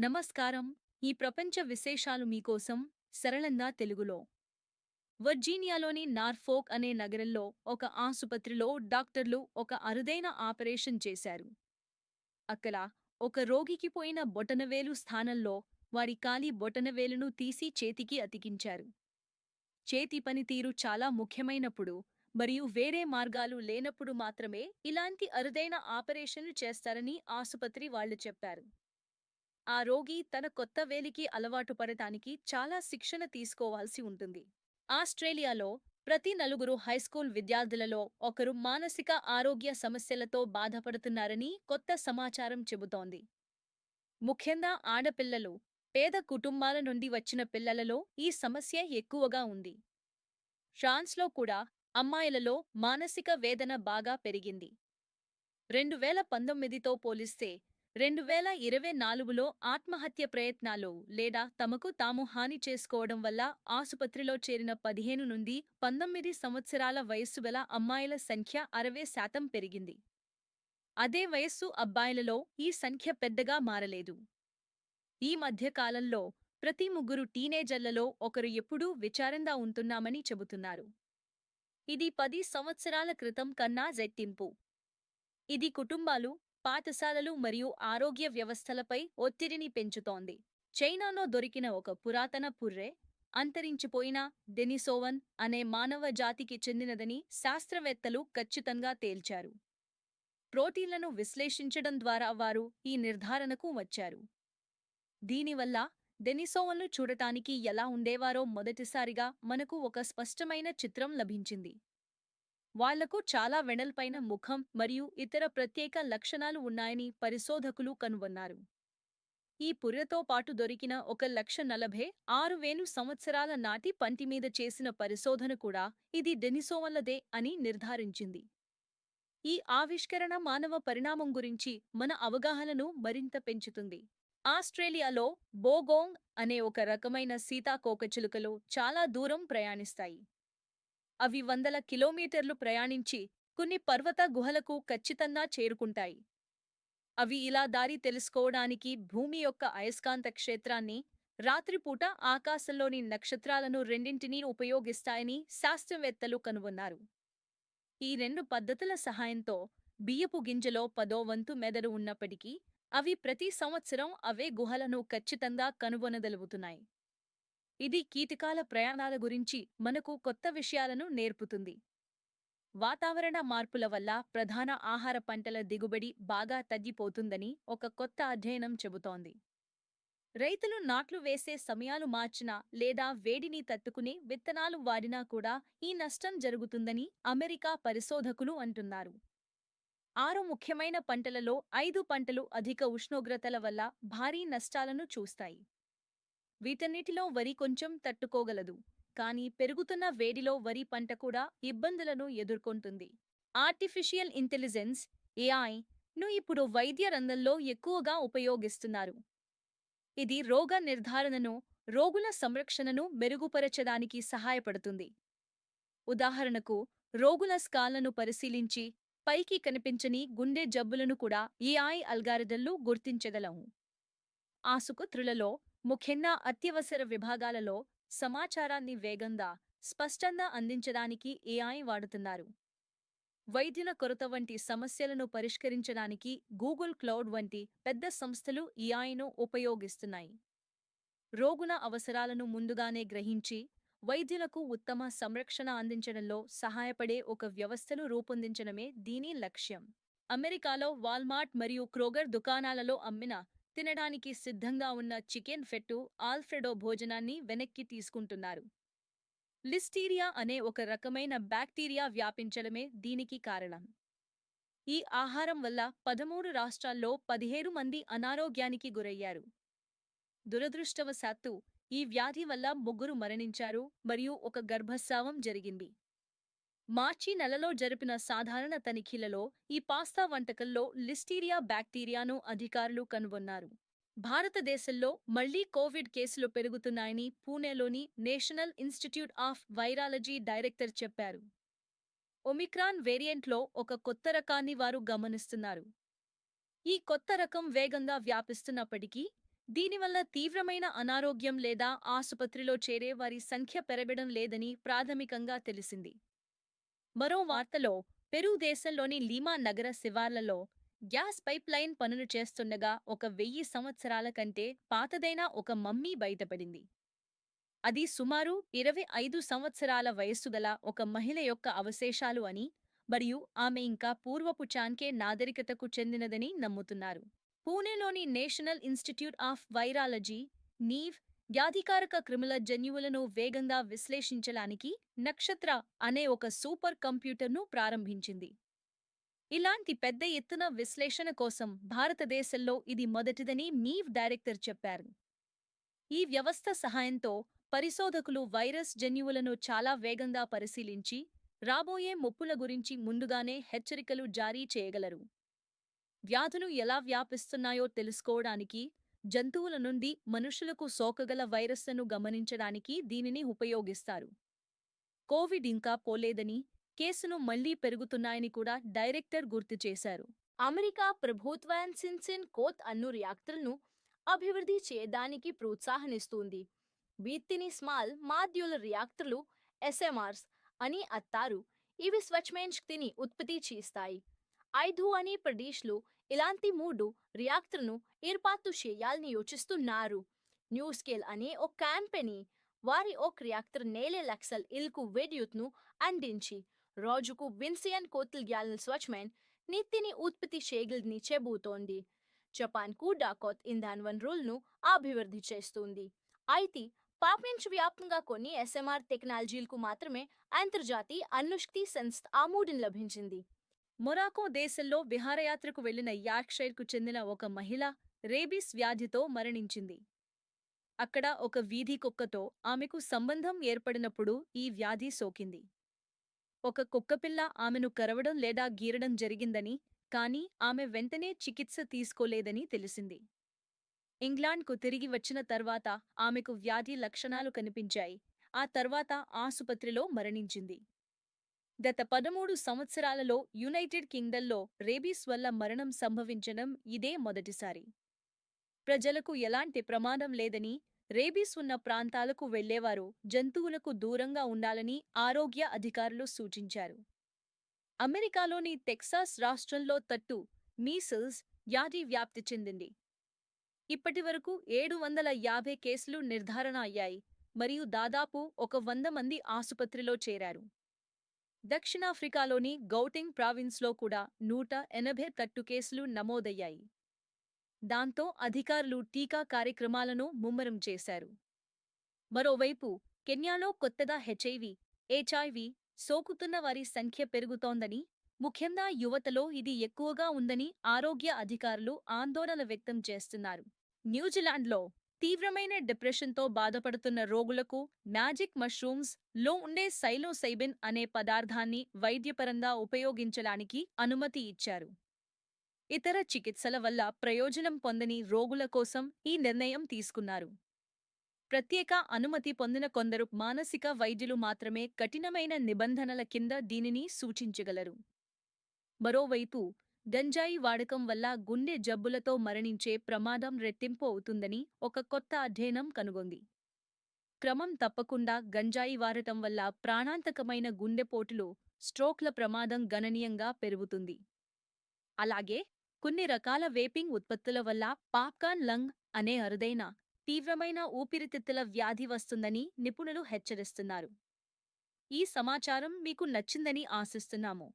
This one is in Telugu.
నమస్కారం. ఈ ప్రపంచ విశేషాలు మీకోసం సరళంగా తెలుగులో. వర్జీనియాలోని నార్ఫోక్ అనే నగరంలో ఒక ఆసుపత్రిలో డాక్టర్లు ఒక అరుదైన ఆపరేషన్ చేశారు. అక్కడ ఒక రోగికి పోయిన బొటనవేలు స్థానంలో వారి కాలి బొటనవేలును తీసి చేతికి అతికించారు. చేతి పనితీరు చాలా ముఖ్యమైనప్పుడు మరియు వేరే మార్గాలు లేనప్పుడు మాత్రమే ఇలాంటి అరుదైన ఆపరేషన్లు చేస్తారని ఆసుపత్రి వాళ్ళు చెప్పారు. ఆ రోగి తన కొత్త వేలికి అలవాటు పడటానికి చాలా శిక్షణ తీసుకోవాల్సి ఉంటుంది. ఆస్ట్రేలియాలో ప్రతి నలుగురు హైస్కూల్ విద్యార్థులలో ఒకరు మానసిక ఆరోగ్య సమస్యలతో బాధపడుతున్నారని కొత్త సమాచారం చెబుతోంది. ముఖ్యంగా ఆడపిల్లలు పేద కుటుంబాల నుండి వచ్చిన పిల్లలలో ఈ సమస్య ఎక్కువగా ఉంది. ఫ్రాన్స్లో కూడా అమ్మాయిలలో మానసిక వేదన బాగా పెరిగింది. రెండు వేల పంతొమ్మిదితో పోలిస్తే రెండు వేల ఇరవై నాలుగులో ఆత్మహత్య ప్రయత్నాలు లేదా తమకు తాము హాని చేసుకోవడం వల్ల ఆసుపత్రిలో చేరిన పదిహేను నుండి పంతొమ్మిది సంవత్సరాల వయస్సు గల అమ్మాయిల సంఖ్య అరవై శాతం పెరిగింది. అదే వయస్సు అబ్బాయిలలో ఈ సంఖ్య పెద్దగా మారలేదు. ఈ మధ్యకాలంలో ప్రతి ముగ్గురు టీనేజర్లలో ఒకరు ఎప్పుడూ విచారంగా ఉంటున్నామని చెబుతున్నారు. ఇది పది సంవత్సరాల క్రితం కన్నా జెట్టింపు. ఇది కుటుంబాలు పాఠశాలలు మరియు ఆరోగ్య వ్యవస్థలపై ఒత్తిడిని పెంచుతోంది. చైనాలో దొరికిన ఒక పురాతన పుర్రె అంతరించిపోయిన డెనిసోవన్ అనే మానవ జాతికి చెందినదని శాస్త్రవేత్తలు ఖచ్చితంగా తేల్చారు. ప్రోటీన్లను విశ్లేషించడం ద్వారా వారు ఈ నిర్ధారణకు వచ్చారు. దీనివల్ల డెనిసోవన్లు చూడటానికి ఎలా ఉండేవారో మొదటిసారిగా మనకు ఒక స్పష్టమైన చిత్రం లభించింది. వాళ్ళకు చాలా వెడల్పైన ముఖం మరియు ఇతర ప్రత్యేక లక్షణాలు ఉన్నాయని పరిశోధకులు కనుగొన్నారు. ఈ పుర్రతో పాటు దొరికిన ఒక లక్ష నలభై ఆరు వేలు సంవత్సరాల నాటి పంటిమీద చేసిన పరిశోధన కూడా ఇది డెనిసోవన్లదే అని నిర్ధారించింది. ఈ ఆవిష్కరణ మానవ పరిణామం గురించి మన అవగాహనను మరింత పెంచుతుంది. ఆస్ట్రేలియాలో బోగోంగ్ అనే ఒక రకమైన సీతాకోకచిలుకలు చాలా దూరం ప్రయాణిస్తాయి. అవి వందల కిలోమీటర్లు ప్రయాణించి కొన్ని పర్వత గుహలకు ఖచ్చితంగా చేరుకుంటాయి. అవి ఇలా దారి తెలుసుకోవడానికి భూమి యొక్క అయస్కాంత క్షేత్రాన్ని రాత్రిపూట ఆకాశంలోని నక్షత్రాలను రెండింటినీ ఉపయోగిస్తాయని శాస్త్రవేత్తలు కనుగొన్నారు. ఈ రెండు పద్ధతుల సహాయంతో బియ్యపు గింజలో పదో వంతు మెదడు ఉన్నప్పటికీ అవి ప్రతి సంవత్సరం అవే గుహలను ఖచ్చితంగా కనుగొనగలుగుతున్నాయి. ఇది కీటకాల ప్రయాణాల గురించి మనకు కొత్త విషయాలను నేర్పుతుంది. వాతావరణ మార్పుల వల్ల ప్రధాన ఆహార పంటల దిగుబడి బాగా తగ్గిపోతుందని ఒక కొత్త అధ్యయనం చెబుతోంది. రైతులు నాట్లు వేసే సమయాలు మార్చినా లేదా వేడిని తట్టుకునే విత్తనాలు వాడినా కూడా ఈ నష్టం జరుగుతుందని అమెరికా పరిశోధకులు అంటున్నారు. ఆరు ముఖ్యమైన పంటలలో ఐదు పంటలు అధిక ఉష్ణోగ్రతల వల్ల భారీ నష్టాలను చూస్తాయి. వీటన్నిటిలో వరి కొంచెం తట్టుకోగలదు. కానీ పెరుగుతున్న వేడిలో వరి పంట కూడా ఇబ్బందులను ఎదుర్కొంటుంది. ఆర్టిఫిషియల్ ఇంటెలిజెన్స్ ఏఐ ను ఇప్పుడు వైద్య రంగంలో ఎక్కువగా ఉపయోగిస్తున్నారు. ఇది రోగ నిర్ధారణను రోగుల సంరక్షణను మెరుగుపరచడానికి సహాయపడుతుంది. ఉదాహరణకు రోగుల స్కాలను పరిశీలించి పైకి కనిపించని గుండె జబ్బులను కూడా ఏఐ అల్గారిథంలు గుర్తించగలవు. ఆసుపత్రులలో ముఖ్యంగా అత్యవసర విభాగాలలో సమాచారాన్ని వేగంగా స్పష్టంగా అందించడానికి ఏఐ వాడుతున్నారు. వైద్యుల కొరత వంటి సమస్యలను పరిష్కరించడానికి గూగుల్ క్లౌడ్ వంటి పెద్ద సంస్థలు ఏఐను ఉపయోగిస్తున్నాయి. రోగుల అవసరాలను ముందుగానే గ్రహించి వైద్యులకు ఉత్తమ సంరక్షణ అందించడంలో సహాయపడే ఒక వ్యవస్థను రూపొందించడమే దీని లక్ష్యం. అమెరికాలో వాల్మార్ట్ మరియు క్రోగర్ దుకాణాలలో అమ్మిన తినడానికి సిద్ధంగా ఉన్న చికెన్ ఫెట్టు ఆల్ఫ్రెడో భోజనాన్ని వెనక్కి తీసుకుంటున్నారు. లిస్టీరియా అనే ఒక రకమైన బ్యాక్టీరియా వ్యాపించడమే దీనికి కారణం. ఈ ఆహారం వల్ల పదమూడు రాష్ట్రాల్లో పదిహేడు మంది అనారోగ్యానికి గురయ్యారు. దురదృష్టవశాత్తు ఈ వ్యాధి వల్ల ముగ్గురు మరణించారు మరియు ఒక గర్భస్రావం జరిగింది. మార్చి నెలలో జరిపిన సాధారణ తనిఖీలలో ఈ పాస్తా వంటకంలో లిస్టీరియా బ్యాక్టీరియాను అధికారులు కనుగొన్నారు. భారతదేశంలో మళ్ళీ కోవిడ్ కేసులు పెరుగుతున్నాయని పూణేలోని national institute of virology director చెప్పారు. ఒమిక్రాన్ వేరియంట్లో ఒక కొత్త రకాన్ని వారు గమనిస్తున్నారు. ఈ కొత్త రకం వేగంగా వ్యాపిస్తున్నప్పటికీ దీనివల్ల తీవ్రమైన అనారోగ్యం లేదా ఆసుపత్రిలో చేరే వారి సంఖ్య పెరగడం లేదని ప్రాథమికంగా తెలిసింది. మరో వార్తలో పెరు దేశంలోని లీమా నగర శివార్లలో గ్యాస్ పైప్లైన్ పనులు చేస్తుండగా ఒక వెయ్యి సంవత్సరాల కంటే పాతదైన ఒక మమ్మీ బయటపడింది. అది సుమారు ఇరవై ఐదు సంవత్సరాల వయస్సు గల ఒక మహిళ యొక్క అవశేషాలు అని మరియు ఆమె ఇంకా పూర్వపు చాన్కే నాగరికతకు చెందినదని నమ్ముతున్నారు. పూణేలోని నేషనల్ ఇన్స్టిట్యూట్ ఆఫ్ వైరాలజీ నీవ్ వ్యాధికారక క్రిముల జన్యువులను వేగంగా విశ్లేషించడానికి నక్షత్ర అనే ఒక సూపర్ కంప్యూటర్ను ప్రారంభించింది. ఇలాంటి పెద్ద ఎత్తున విశ్లేషణ కోసం భారతదేశంలో ఇది మొదటిదని నీవ్ డైరెక్టర్ చెప్పారు. ఈ వ్యవస్థ సహాయంతో పరిశోధకులు వైరస్ జన్యువులను చాలా వేగంగా పరిశీలించి రాబోయే ముప్పుల గురించి ముందుగానే హెచ్చరికలు జారీ చేయగలరు. వ్యాధులు ఎలా వ్యాపిస్తున్నాయో తెలుసుకోవడానికి జంతువుల నుండి మనుషులకు సోకగల వైరస్లను గమనించడానికి దీనిని ఉపయోగిస్తారు. కోవిడ్ ఇంకా పోలేదని కేసును మళ్ళీ పెరుగుతున్నాయని కూడా డైరెక్టర్ గుర్తు చేశారు. అమెరికా ప్రభుత్వం సిన్సిన్ కోత్ అన్ను రియాక్టర్ను అభివృద్ధి చేయడానికి ప్రోత్సాహనిస్తుంది. వీటిని స్మాల్ మాద్యుల రియాక్టర్లు ఎస్ఎంఆర్స్ అని అత్తారు. ఇవి స్వచ్ఛమైన శక్తిని ఉత్పత్తి చేస్తాయి. ఐదు అని ప్రదేశ్లో ఇలాంటి మూడు రియాక్టర్ను ఏర్పాటు చేయాలని యోచిస్తున్నారు. న్యూ స్కేల్ అనే ఒక కంపెనీ వారి ఒక రియాక్టర్ నేలే లక్షల ఇల్కు విద్యుత్ను అందించి రోజుకు విన్సియన్ కోట్ల గ్యాలన్ స్వచ్ఛమైన నీతిని ఉత్పత్తి చేయగలని చెబుతోంది. జపాన్ కూడా కొత్త ఇంధన వనరులను అభివృద్ధి చేస్తుంది. అయితే ప్రపంచవ్యాప్తంగా కొన్ని ఎస్ఎంఆర్ టెక్నాలజీలకు మాత్రమే అంతర్జాతీయ అణుశక్తి సంస్థ ఆమోదం లభించింది. మొరాకో దేశంలో విహారయాత్రకు వెళ్ళిన యార్క్షైర్కు చెందిన ఒక మహిళ రేబీస్ వ్యాధితో మరణించింది. అక్కడ ఒక వీధి కుక్కతో ఆమెకు సంబంధం ఏర్పడినప్పుడు ఈ వ్యాధి సోకింది. ఒక కుక్కపిల్ల ఆమెను కరవడం లేదా గీరడం జరిగిందని కాని ఆమె వెంటనే చికిత్స తీసుకోలేదని తెలిసింది. ఇంగ్లాండ్కు తిరిగి వచ్చిన తర్వాత ఆమెకు వ్యాధి లక్షణాలు కనిపించాయి. ఆ తర్వాత ఆసుపత్రిలో మరణించింది. గత పదమూడు సంవత్సరాలలో యునైటెడ్ కింగ్డమ్లో రేబీస్ వల్ల మరణం సంభవించడం ఇదే మొదటిసారి. ప్రజలకు ఎలాంటి ప్రమాదం లేదని రేబీస్ ఉన్న ప్రాంతాలకు వెళ్ళేవారు జంతువులకు దూరంగా ఉండాలని ఆరోగ్య అధికారులు సూచించారు. అమెరికాలోని టెక్సాస్ రాష్ట్రంలో తట్టు మీసిల్స్ వ్యాధి వ్యాప్తి చెందింది. ఇప్పటివరకు ఏడు వందల యాభై కేసులు నిర్ధారణ అయ్యాయి మరియు దాదాపు ఒక వంద మంది ఆసుపత్రిలో చేరారు. దక్షిణాఫ్రికాలోని గౌటింగ్ ప్రావిన్స్లో కూడా నూట ఎనభై తట్టు కేసులు నమోదయ్యాయి. దాంతో అధికారులు టీకా కార్యక్రమాలను ముమ్మరం చేశారు. మరోవైపు కెన్యాలో కొత్తగా హెచ్ఐవి హెచ్ఐవి సోకుతున్న వారి సంఖ్య పెరుగుతోందని ముఖ్యంగా యువతలో ఇది ఎక్కువగా ఉందని ఆరోగ్య అధికారులు ఆందోళన వ్యక్తం చేస్తున్నారు. న్యూజిలాండ్లో తీవ్రమైన డిప్రెషన్తో బాధపడుతున్న రోగులకు మ్యాజిక్ మష్రూమ్స్లో ఉండే సైలోసైబిన్ అనే పదార్థాన్ని వైద్యపరంగా ఉపయోగించడానికి అనుమతి ఇచ్చారు. ఇతర చికిత్సల వల్ల ప్రయోజనం పొందని రోగుల కోసం ఈ నిర్ణయం తీసుకున్నారు. ప్రత్యేక అనుమతి పొందిన కొందరు మానసిక వైద్యులు మాత్రమే కఠినమైన నిబంధనల కింద దీనిని సూచించగలరు. మరోవైపు గంజాయి వాడకం వల్ల గుండె జబ్బులతో మరణించే ప్రమాదం రెట్టింపు అవుతుందని ఒక కొత్త అధ్యయనం కనుగొంది. క్రమం తప్పకుండా గంజాయి వాడటం వల్ల ప్రాణాంతకమైన గుండెపోటులు స్ట్రోక్ల ప్రమాదం గణనీయంగా పెరుగుతుంది. అలాగే కొన్ని రకాల వేపింగ్ ఉత్పత్తుల వల్ల పాప్కార్న్ లంగ్ అనే అరుదైన తీవ్రమైన ఊపిరితిత్తుల వ్యాధి వస్తుందని నిపుణులు హెచ్చరిస్తున్నారు. ఈ సమాచారం మీకు నచ్చిందని ఆశిస్తున్నాము.